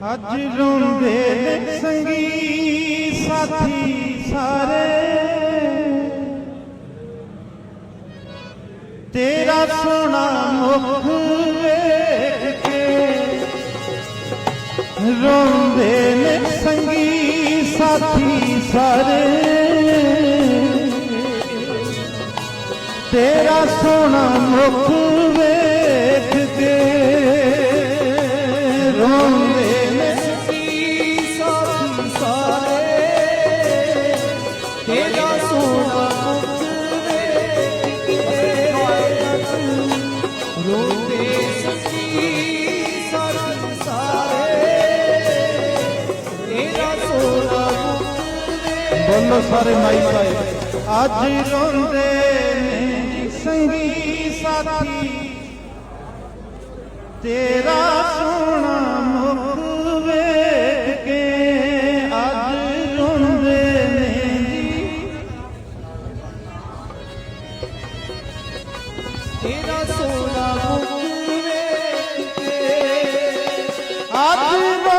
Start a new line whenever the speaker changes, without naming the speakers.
ਅੱਜ ਰੋਂਦੇ ਨੇ ਸੰਗੀ ਸਾਥੀ ਸਾਰੇ। ਤੇਰਾ ਸੋਹਣਾ ਮੁਖ ਵੇਖ ਕੇ ਰੋਂਦੇ ਨੇ ਸੰਗੀ ਸਾਥੀ ਸਾਰੇ। ਤੇਰਾ ਸੋਹਣਾ ਮੁਖ
ਸਾਰੇ ਤੇਰਾ ਸੋਨਾ ਰੋਂਦੇ ਸੱਚੀ ਸਾਥੀ ਸਾਰੇ ਤੇਰਾ ਸੋਨਾ
ਬੋਲੋ ਸਾਰੇ ਮਾਈ ਭਾਈ। ਅੱਜ ਰੋਂਦੇ ਨੇ ਸੰਗੀ ਸਾਥੀ ਤੇਰਾ
તેરા સોના મુખ રે
આતુ